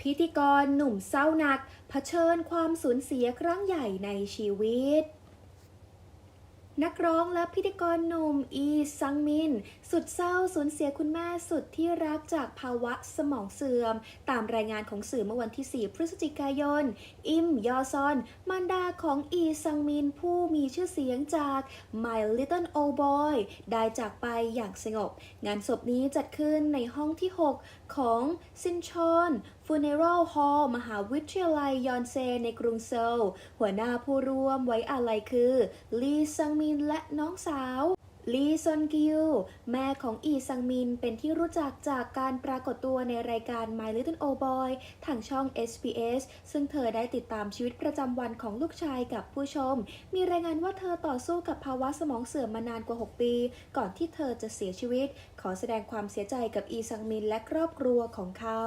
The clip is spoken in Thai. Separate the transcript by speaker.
Speaker 1: พิธีกรหนุ่มเศร้าหนักเผชิญความสูญเสียครั้งใหญ่ในชีวิต นักร้องและพิธีกรหนุ่มอีซังมิน สุดเศร้าสูญเสียคุณแม่สุดที่รักจากภาวะสมองเสื่อม ตามรายงานของสื่อเมื่อวันที่ 4 พฤศจิกายน อิมยอซอน มารดาของอีซังมินผู้มีชื่อเสียงจาก My Little Old Boy ได้จากไปอย่างสงบ งานศพนี้จัดขึ้นในห้องที่ 6 ของซินชอนฟูเนรัลฮอลมหาวิทยาลัยยอนเซในกรุงโซลหัวหน้าผู้ร่วมไว้อาลัยคือลีซังมินและน้องสาวลีซอนกิว แม่ของอีซังมินเป็นที่รู้จักจากการปรากฏตัวในรายการ My Little O Boy ทางช่อง SBS ซึ่งเธอได้ติดตามชีวิตประจำวันของลูกชายกับผู้ชม มีรายงานว่าเธอต่อสู้กับภาวะสมองเสื่อมมานานกว่า 6 ปี ก่อนที่เธอจะเสียชีวิต ขอแสดงความเสียใจกับอีซังมินและครอบครัวของเขา